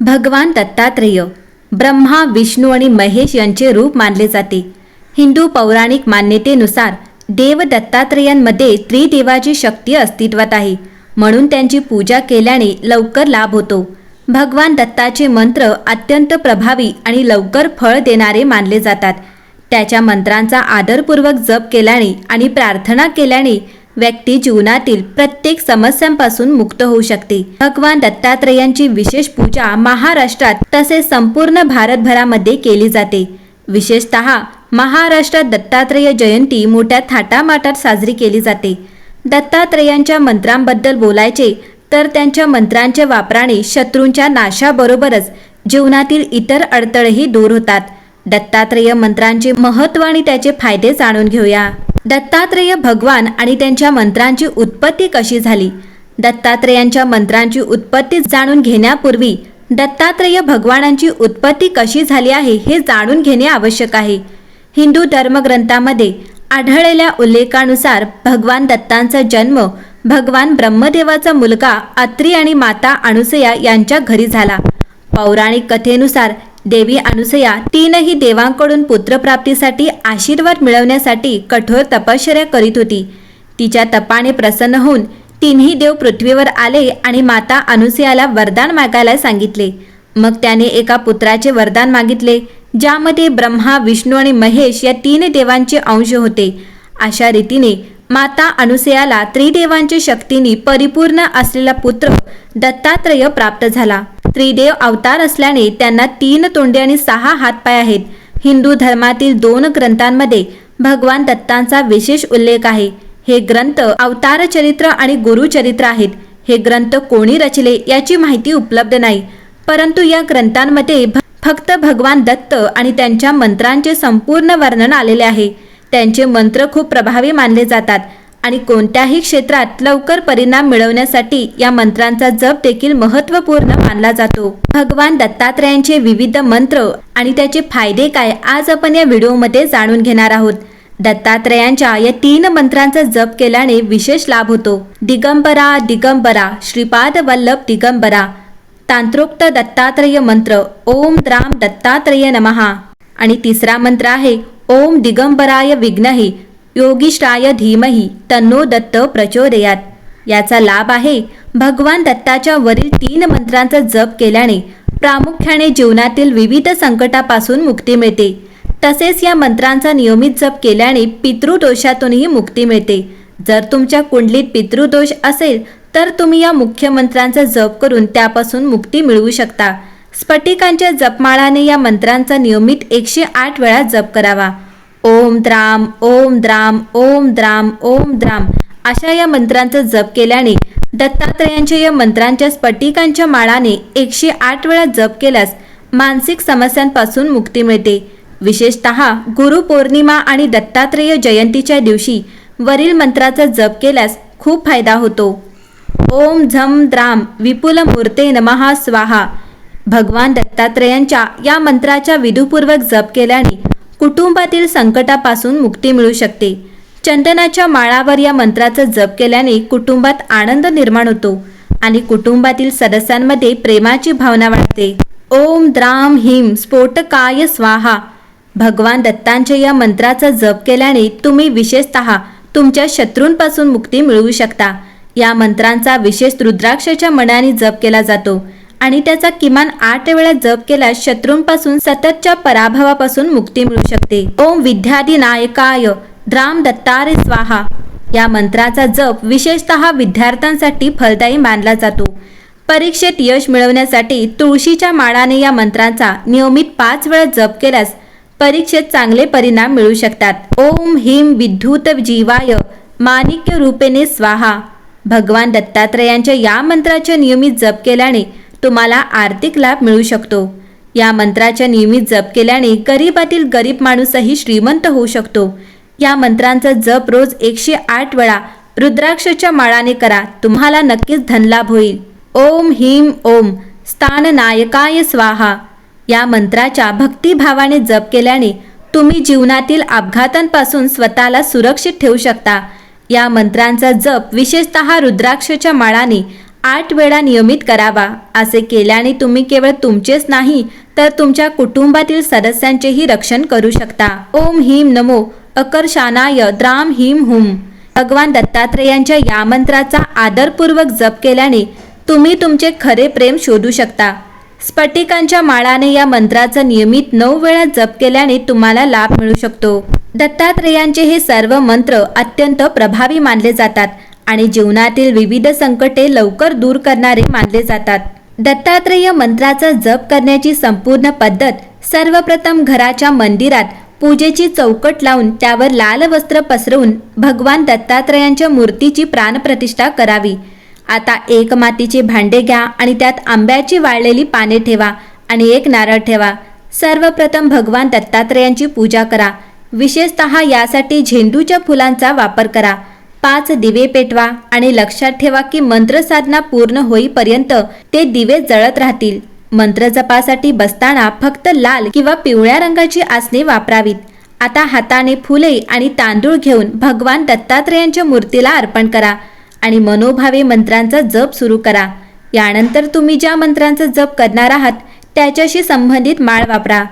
भगवान दत्तात्रेय ब्रह्मा विष्णू आणि महेश यांचे रूप मानले जाते. हिंदू पौराणिक मान्यतेनुसार देव दत्तात्रेयांमध्ये त्रिदेवाची शक्ती अस्तित्वात आहे. म्हणून त्यांची पूजा केल्याने लवकर लाभ होतो. भगवान दत्ताचे मंत्र अत्यंत प्रभावी आणि लवकर फळ देणारे मानले जातात. त्याच्या मंत्रांचा आदरपूर्वक जप केल्याने आणि प्रार्थना केल्याने व्यक्ती जीवनातील प्रत्येक समस्यांपासून मुक्त होऊ शकते. भगवान दत्तात्रेयांची विशेष पूजा महाराष्ट्रात तसेच संपूर्ण भारतभरामध्ये केली जाते. विशेषतः महाराष्ट्रात दत्तात्रेय जयंती मोठ्या थाटामाटात साजरी केली जाते. दत्तात्रेयांच्या मंत्रांबद्दल बोलायचे तर त्यांच्या मंत्रांच्या वापराने शत्रूंच्या नाशाबरोबरच जीवनातील इतर अडथळेही दूर होतात. दत्तात्रेय मंत्रांचे महत्त्व आणि त्याचे फायदे जाणून घेऊया. दत्तात्रेय भगवान आणि त्यांच्या मंत्रांची उत्पत्ती कशी झाली? दत्तात्रेयांच्या मंत्रांची उत्पत्ती जाणून घेण्यापूर्वी दत्तात्रेय भगवानांची उत्पत्ती कशी झाली आहे हे जाणून घेणे आवश्यक आहे. हिंदू धर्मग्रंथामध्ये आढळलेल्या उल्लेखानुसार भगवान दत्तांचा जन्म भगवान ब्रह्मदेवाचा मुलगा अत्री आणि माता अनुसया यांच्या घरी झाला. पौराणिक कथेनुसार देवी अनुसया तीनही देवांकडून पुत्रप्राप्तीसाठी आशीर्वाद मिळवण्यासाठी कठोर तपश्चर्या करीत होती. तिच्या तपाने प्रसन्न होऊन तिन्ही देव पृथ्वीवर आले आणि माता अनुसयाला वरदान मागायला सांगितले. मग त्याने एका पुत्राचे वरदान मागितले ज्यामध्ये ब्रह्मा विष्णू आणि महेश या तीन देवांचे अंश होते. अशा रीतीने माता अनुसयाला त्रिदेवांच्या शक्तीने परिपूर्ण असलेला पुत्र दत्तात्रेय प्राप्त झाला. त्रिदेव अवतार असल्याने त्यांना तीन तोंडे आणि सहा हातपाय आहेत. हिंदू धर्मातील दोन ग्रंथांमध्ये भगवान दत्तांचा विशेष उल्लेख आहे. हे ग्रंथ अवतार चरित्र आणि गुरुचरित्र आहेत. हे ग्रंथ कोणी रचले याची माहिती उपलब्ध नाही. परंतु या ग्रंथांमध्ये भ- फक्त भगवान दत्त आणि त्यांच्या मंत्रांचे संपूर्ण वर्णन आलेले आहे. त्यांचे मंत्र खूप प्रभावी मानले जातात. आणि कोणत्याही क्षेत्रात लवकर परिणाम मिळवण्यासाठी या मंत्रांचा जप देखील महत्त्वपूर्ण मानला जातो. भगवान दत्तात्रयांचे विविध मंत्र आणि त्याचे फायदे काय आज आपण या व्हिडिओमध्ये जाणून घेणार आहोत. दत्तात्रयांच्या या तीन मंत्रांचा जप केल्याने विशेष लाभ होतो. दिगंबरा दिगंबरा श्रीपाद वल्लभ दिगंबरा. तांत्रोक्त दत्तात्रेय मंत्र ओम द्राम दत्तात्रेय नमहा आणि तिसरा मंत्र आहे ओम दिगंबराय विघ्नही. योगिष्ठाय धीमही तन्नो दत्त प्रचोदयात. याचा लाभ आहे भगवान दत्ताच्या वरील तीन मंत्रांचा जप केल्याने प्रामुख्याने जीवनातील विविध संकटापासून मुक्ती मिळते. तसेच या मंत्रांचा नियमित जप केल्याने पितृदोषातूनही मुक्ती मिळते. जर तुमच्या कुंडलीत पितृदोष असेल तर तुम्ही या मुख्य मंत्रांचा जप करून त्यापासून मुक्ती मिळवू शकता. स्फटिकांच्या जपमाळाने या मंत्रांचा नियमित एकशे आठ वेळा जप करावा. ओम द्राम ओम द्राम ओम द्राम ओम द्राम अशा या मंत्रांचा जप केल्याने दत्तात्रेयांच्या या मंत्रांच्या स्फटिकांच्या माळाने एकशे आठ वेळा जप केल्यास मानसिक समस्यांपासून मुक्ती मिळते. विशेषतः गुरुपौर्णिमा आणि दत्तात्रेय जयंतीच्या दिवशी वरील मंत्राचा जप केल्यास खूप फायदा होतो. ओम झम द्राम विपुल मूर्ते नमहा स्वाहा. भगवान दत्तात्रेयांच्या या मंत्राच्या विधुपूर्वक जप केल्याने कुटुंबातील संकटापासून मुक्ती मिळू शकते. चंदनाच्या माळावर या मंत्राचा जप केल्याने कुटुंबात आनंद निर्माण होतो आणि कुटुंबातील सदस्यांमध्ये प्रेमाची भावना वाढते. ओम द्राम हिम स्फोटकाय स्वाहा. भगवान दत्तांच्या या मंत्राचा जप केल्याने तुम्ही विशेषतः तुमच्या शत्रूंपासून मुक्ती मिळवू शकता. या मंत्रांचा विशेष रुद्राक्षाच्या मनाने जप केला जातो. आणि त्याचा किमान आठ वेळा जप केल्यास शत्रूंपासून सततच्या पराभवापासून मुक्ती मिळू शकते. ओम विद्याधी नायकाय द्राम दत्तारे स्वाहा. या मंत्राचा जप विशेषतः विद्यार्थ्यांसाठी फलदायी मानला जातो. परीक्षेत यश मिळवण्यासाठी तुळशीच्या माळाने या मंत्राचा नियमित पाच वेळा जप केल्यास परीक्षेत चांगले परिणाम मिळू शकतात. ओम हिम विद्युत जीवाय. माणिक्य रूपेने स्वाहा. भगवान दत्तात्रयांच्या या मंत्राचे नियमित जप केल्याने तुम्हाला आर्थिक लाभ मिळू शकतो. या मंत्राच्या नियमित जप केल्याने गरीबातील गरीब माणूसही श्रीमंत होऊ शकतो. या मंत्रांचा जप रोज एकशे आठ वेळा रुद्राक्षच्या माळाने करा. तुम्हाला नक्कीच धनलाभ होईल. ओम ह्रीम ओम. स्थान नायकाय स्वाहा. या मंत्राच्या भक्तिभावाने जप केल्याने तुम्ही जीवनातील अपघातांपासून स्वतःला सुरक्षित ठेवू शकता. या मंत्रांचा जप विशेषतः रुद्राक्षच्या माळाने आठ वेळा नियमित करावा. असे केल्याने तुम्ही केवळ तुमचेच नाही तर तुमच्या कुटुंबातील सदस्यांचेही रक्षण करू शकता. ओम ह्रीम नमो. अकर्षानाय द्राम ह्रीम हुम भगवान दत्तात्रेयांच्या या मंत्राचा आदरपूर्वक जप केल्याने तुम्ही तुमचे खरे प्रेम शोधू शकता. स्फटिकांच्या माळाने या मंत्राचा नियमित नऊ वेळा जप केल्याने तुम्हाला लाभ मिळू शकतो. दत्तात्रेयांचे हे सर्व मंत्र अत्यंत प्रभावी मानले जातात. आणि जीवनातील विविध संकटे लवकर दूर करणारे मानले जातात. दत्तात्रेय मंत्राचा जप करण्याची संपूर्ण पद्धत सर्वप्रथम घराच्या मंदिरात पूजेची चौकट लावून त्यावर लाल वस्त्र पसरवून भगवान दत्तात्रेयांच्या मूर्तीची प्राणप्रतिष्ठा करावी. आता एक मातीचे भांडे घ्या आणि त्यात आंब्याची वाळलेली पाने ठेवा आणि एक नारळ ठेवा. सर्वप्रथम भगवान दत्तात्रयांची पूजा करा. विशेषतः यासाठी झेंडूच्या फुलांचा वापर करा. पाच दिवे पेटवा आणि लक्षात ठेवा की मंत्रसाधना पूर्ण होईपर्यंत ते दिवे जळत राहतील. मंत्र जपासाठी बसताना फक्त लाल किंवा पिवळ्या रंगाची आसने वापरावीत. आता हाताने फुले आणि तांदूळ घेऊन भगवान दत्तात्रेयांच्या मूर्तीला अर्पण करा आणि मनोभावे मंत्रांचा जप सुरू करा. यानंतर तुम्ही ज्या मंत्रांचा जप करणार आहात त्याच्याशी संबंधित माळ वापरा.